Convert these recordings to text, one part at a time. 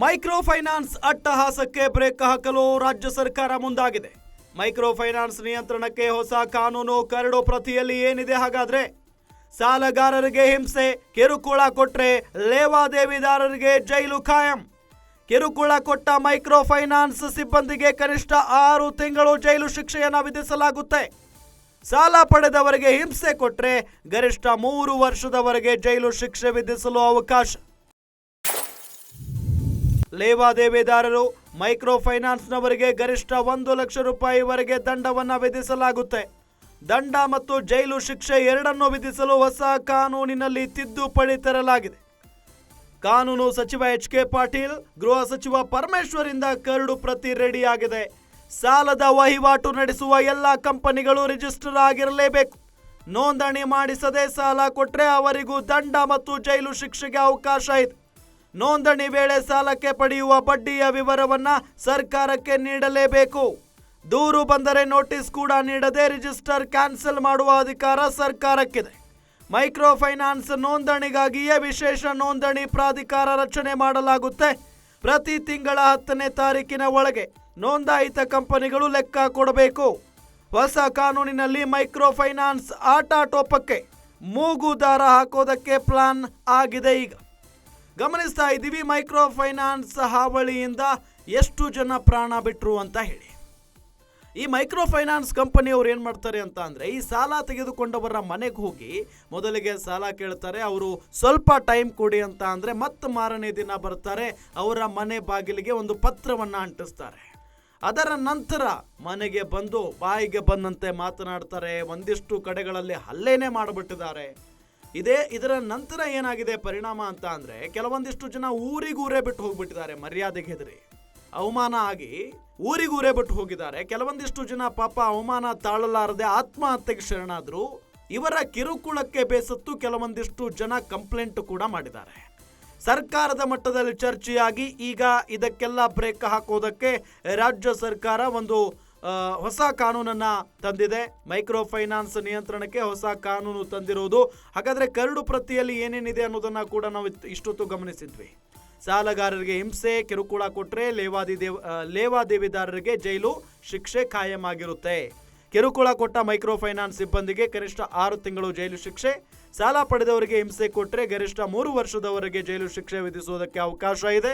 Micro finance ಅಟ್ಟಹಾಸಕ್ಕೆ break ಹಾಕಲು ರಾಜ್ಯ ಸರ್ಕಾರ ಮುಂದಾಗಿದೆ. ಮೈಕ್ರೋ ಫೈನಾನ್ಸ್ ನಿಯಂತ್ರಣಕ್ಕೆ ಹೊಸ ಕಾನೂನು ಕರಡು ಪ್ರತಿಯಲ್ಲಿ ಏನಿದೆ ಹಾಗಾದ್ರೆ? ಸಾಲಗಾರರಿಗೆ ಹಿಂಸೆ, ಕಿರುಕುಳ ಕೊಟ್ರೆ ಲೇವಾದೇವಿದಾರರಿಗೆ ಜೈಲು ಖಾಯಂ. ಕಿರುಕುಳ ಕೊಟ್ಟ ಮೈಕ್ರೋ ಫೈನಾನ್ಸ್ ಸಿಬ್ಬಂದಿಗೆ ಕನಿಷ್ಠ ಆರು ತಿಂಗಳು ಜೈಲು ಶಿಕ್ಷೆಯನ್ನು ವಿಧಿಸಲಾಗುತ್ತೆ. ಸಾಲ ಪಡೆದವರಿಗೆ ಹಿಂಸೆ ಕೊಟ್ರೆ ಗರಿಷ್ಠ ಮೂರು ವರ್ಷದವರೆಗೆ ಜೈಲು ಶಿಕ್ಷೆ ವಿಧಿಸಲು ಅವಕಾಶ. ಲೇವಾದೇವಿದಾರರು ಮೈಕ್ರೋ ಫೈನಾನ್ಸ್ನವರಿಗೆ ಗರಿಷ್ಠ ಒಂದು ಲಕ್ಷ ರೂಪಾಯಿವರೆಗೆ ದಂಡವನ್ನು ವಿಧಿಸಲಾಗುತ್ತೆ. ದಂಡ ಮತ್ತು ಜೈಲು ಶಿಕ್ಷೆ ಎರಡನ್ನು ವಿಧಿಸಲು ಹೊಸ ಕಾನೂನಿನಲ್ಲಿ ತಿದ್ದುಪಡಿ ತರಲಾಗಿದೆ. ಕಾನೂನು ಸಚಿವ ಎಚ್ ಕೆ ಪಾಟೀಲ್, ಗೃಹ ಸಚಿವ ಪರಮೇಶ್ವರಿಂದ ಕರಡು ಪ್ರತಿ ರೆಡಿಯಾಗಿದೆ. ಸಾಲದ ವಹಿವಾಟು ನಡೆಸುವ ಎಲ್ಲ ಕಂಪನಿಗಳು ರಿಜಿಸ್ಟರ್ ಆಗಿರಲೇಬೇಕು. ನೋಂದಣಿ ಮಾಡಿಸದೆ ಸಾಲ ಕೊಟ್ಟರೆ ಅವರಿಗೂ ದಂಡ ಮತ್ತು ಜೈಲು ಶಿಕ್ಷೆಗೆ ಅವಕಾಶ ಇದೆ. ನೋಂದಣಿ ವೇಳೆ ಸಾಲಕ್ಕೆ ಪಡೆಯುವ ಬಡ್ಡಿಯ ವಿವರವನ್ನ ಸರ್ಕಾರಕ್ಕೆ ನೀಡಲೇಬೇಕು. ದೂರು ಬಂದರೆ ನೋಟಿಸ್ ಕೂಡ ನೀಡದೆ ರಿಜಿಸ್ಟರ್ ಕ್ಯಾನ್ಸಲ್ ಮಾಡುವ ಅಧಿಕಾರ ಸರ್ಕಾರಕ್ಕಿದೆ. ಮೈಕ್ರೋ ಫೈನಾನ್ಸ್ ನೋಂದಣಿಗಾಗಿಯೇ ವಿಶೇಷ ನೋಂದಣಿ ಪ್ರಾಧಿಕಾರ ರಚನೆ ಮಾಡಲಾಗುತ್ತೆ. ಪ್ರತಿ ತಿಂಗಳ ಹತ್ತನೇ ತಾರೀಕಿನ ಒಳಗೆ ನೋಂದಾಯಿತ ಕಂಪನಿಗಳು ಲೆಕ್ಕ ಕೊಡಬೇಕು. ಹೊಸ ಕಾನೂನಿನಲ್ಲಿ ಮೈಕ್ರೋ ಫೈನಾನ್ಸ್ ಆಟಾಟೋಪಕ್ಕೆ ಮೂಗು ದಾರ ಹಾಕೋದಕ್ಕೆ ಪ್ಲಾನ್ ಆಗಿದೆ ಈಗ. ಗಮನಿಸ್ತಾ ಇದ್ದೀವಿ ಮೈಕ್ರೋ ಫೈನಾನ್ಸ್ ಹಾವಳಿಯಿಂದ ಎಷ್ಟು ಜನ ಪ್ರಾಣ ಬಿಟ್ರು ಅಂತ ಹೇಳಿ. ಈ ಮೈಕ್ರೋ ಫೈನಾನ್ಸ್ ಕಂಪನಿಯವರು ಏನು ಮಾಡ್ತಾರೆ ಅಂತ ಅಂದರೆ, ಈ ಸಾಲ ತೆಗೆದುಕೊಂಡವರ ಮನೆಗೆ ಹೋಗಿ ಮೊದಲಿಗೆ ಸಾಲ ಕೇಳ್ತಾರೆ, ಅವರು ಸ್ವಲ್ಪ ಟೈಮ್ ಕೊಡಿ ಅಂತ ಅಂದರೆ ಮತ್ತೆ ಮಾರನೇ ದಿನ ಬರ್ತಾರೆ, ಅವರ ಮನೆ ಬಾಗಿಲಿಗೆ ಒಂದು ಪತ್ರವನ್ನು ಅಂಟಿಸ್ತಾರೆ. ಅದರ ನಂತರ ಮನೆಗೆ ಬಂದು ಬಾಯಿಗೆ ಬಂದಂತೆ ಮಾತನಾಡ್ತಾರೆ, ಒಂದಿಷ್ಟು ಕಡೆಗಳಲ್ಲಿ ಹಲ್ಲೆನೇ ಮಾಡಿಬಿಟ್ಟಿದ್ದಾರೆ. ಇದೇ, ಇದರ ನಂತರ ಏನಾಗಿದೆ ಪರಿಣಾಮ ಅಂತ ಅಂದರೆ ಕೆಲವೊಂದಿಷ್ಟು ಜನ ಊರಿಗೂರೇ ಬಿಟ್ಟು ಹೋಗ್ಬಿಟ್ಟಿದ್ದಾರೆ, ಮರ್ಯಾದೆಗೆ ಹೆದರಿ. ಅವಮಾನ ಆಗಿ ಊರಿಗೂರೇ ಬಿಟ್ಟು ಹೋಗಿದ್ದಾರೆ. ಕೆಲವೊಂದಿಷ್ಟು ಜನ ಪಾಪ ಅವಮಾನ ತಾಳಲಾರದೆ ಆತ್ಮಹತ್ಯೆಗೆ ಶರಣಾದ್ರು. ಇವರ ಕಿರುಕುಳಕ್ಕೆ ಬೇಸತ್ತು ಕೆಲವೊಂದಿಷ್ಟು ಜನ ಕಂಪ್ಲೇಂಟ್ ಕೂಡ ಮಾಡಿದ್ದಾರೆ. ಸರ್ಕಾರದ ಮಟ್ಟದಲ್ಲಿ ಚರ್ಚೆಯಾಗಿ ಈಗ ಇದಕ್ಕೆಲ್ಲ ಬ್ರೇಕ್ ಹಾಕೋದಕ್ಕೆ ರಾಜ್ಯ ಸರ್ಕಾರ ಒಂದು ಹೊಸ ಕಾನೂನನ್ನ ತಂದಿದೆ. ಮೈಕ್ರೋ ಫೈನಾನ್ಸ್ ನಿಯಂತ್ರಣಕ್ಕೆ ಹೊಸ ಕಾನೂನು ತಂದಿರುವುದು ಹಾಗಾದ್ರೆ ಕರಡು ಪ್ರತಿಯಲ್ಲಿ ಏನೇನಿದೆ ಅನ್ನೋದನ್ನ ಕೂಡ ನಾವು ಇಷ್ಟೊತ್ತು ಗಮನಿಸಿದ್ವಿ. ಸಾಲಗಾರರಿಗೆ ಹಿಂಸೆ, ಕಿರುಕುಳ ಕೊಟ್ರೆ ಲೇವಾದಿ ದೇವ ಲೇವಾದೇವಿದಾರರಿಗೆ ಜೈಲು ಶಿಕ್ಷೆ ಖಾಯಂ ಆಗಿರುತ್ತೆ ಕಿರುಕುಳ ಕೊಟ್ಟ ಮೈಕ್ರೋ ಫೈನಾನ್ಸ್ ಸಿಬ್ಬಂದಿಗೆ ಕನಿಷ್ಠ ಆರು ತಿಂಗಳು ಜೈಲು ಶಿಕ್ಷೆ. ಸಾಲ ಪಡೆದವರಿಗೆ ಹಿಂಸೆ ಕೊಟ್ಟರೆ ಗರಿಷ್ಠ ಮೂರು ವರ್ಷದವರೆಗೆ ಜೈಲು ಶಿಕ್ಷೆ ವಿಧಿಸುವುದಕ್ಕೆ ಅವಕಾಶ ಇದೆ.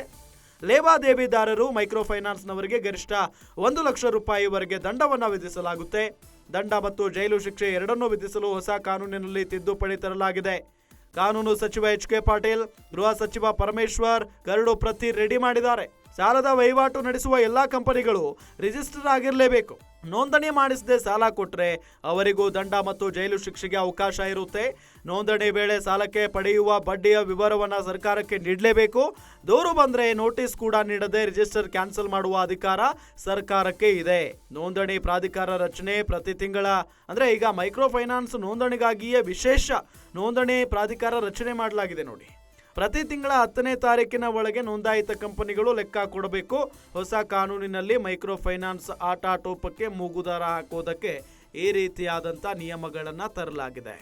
ಲೇವಾದೇವಿದಾರರು ಮೈಕ್ರೋ ಫೈನಾನ್ಸ್ನವರಿಗೆ ಗರಿಷ್ಠ ಒಂದು ಲಕ್ಷ ರೂಪಾಯಿವರೆಗೆ ದಂಡವನ್ನು ವಿಧಿಸಲಾಗುತ್ತೆ. ದಂಡ ಮತ್ತು ಜೈಲು ಶಿಕ್ಷೆ ಎರಡನ್ನೂ ವಿಧಿಸಲು ಹೊಸ ಕಾನೂನಿನಲ್ಲಿ ತಿದ್ದುಪಡಿ ತರಲಾಗಿದೆ. ಕಾನೂನು ಸಚಿವ ಎಚ್ ಕೆ ಪಾಟೀಲ್, ಗೃಹ ಸಚಿವ ಪರಮೇಶ್ವರ್ ಕರಡು ಪ್ರತಿ ರೆಡಿ ಮಾಡಿದ್ದಾರೆ. ಸಾಲದ ವಹಿವಾಟು ನಡೆಸುವ ಎಲ್ಲ ಕಂಪನಿಗಳು ರಿಜಿಸ್ಟರ್ ಆಗಿರಲೇಬೇಕು. ನೋಂದಣಿ ಮಾಡಿಸದೆ ಸಾಲ ಕೊಟ್ಟರೆ ಅವರಿಗೂ ದಂಡ ಮತ್ತು ಜೈಲು ಶಿಕ್ಷೆಗೆ ಅವಕಾಶ ಇರುತ್ತೆ. ನೋಂದಣಿ ವೇಳೆ ಸಾಲಕ್ಕೆ ಪಡೆಯುವ ಬಡ್ಡಿಯ ವಿವರವನ್ನು ಸರ್ಕಾರಕ್ಕೆ ನೀಡಲೇಬೇಕು. ದೂರು ಬಂದರೆ ನೋಟಿಸ್ ಕೂಡ ನೀಡದೆ ರಿಜಿಸ್ಟರ್ ಕ್ಯಾನ್ಸಲ್ ಮಾಡುವ ಅಧಿಕಾರ ಸರ್ಕಾರಕ್ಕೆ ಇದೆ. ನೋಂದಣಿ ಪ್ರಾಧಿಕಾರ ರಚನೆ ಪ್ರತಿ ತಿಂಗಳ, ಅಂದರೆ ಈಗ ಮೈಕ್ರೋ ಫೈನಾನ್ಸ್ ನೋಂದಣಿಗಾಗಿಯೇ ವಿಶೇಷ ನೋಂದಣಿ ಪ್ರಾಧಿಕಾರ ರಚನೆ ಮಾಡಲಾಗಿದೆ ನೋಡಿ. ಪ್ರತಿ ತಿಂಗಳ ಹತ್ತನೇ ತಾರೀಕಿನ ಒಳಗೆ ನೋಂದಾಯಿತ ಕಂಪನಿಗಳು ಲೆಕ್ಕ ಕೊಡಬೇಕು. ಹೊಸ ಕಾನೂನಿನಲ್ಲಿ ಮೈಕ್ರೋ ಫೈನಾನ್ಸ್ ಆಟಾಟೋಪಕ್ಕೆ ಮೂಗುದಾರ ಹಾಕೋದಕ್ಕೆ ಈ ರೀತಿಯಾದಂಥ ನಿಯಮಗಳನ್ನು ತರಲಾಗಿದೆ.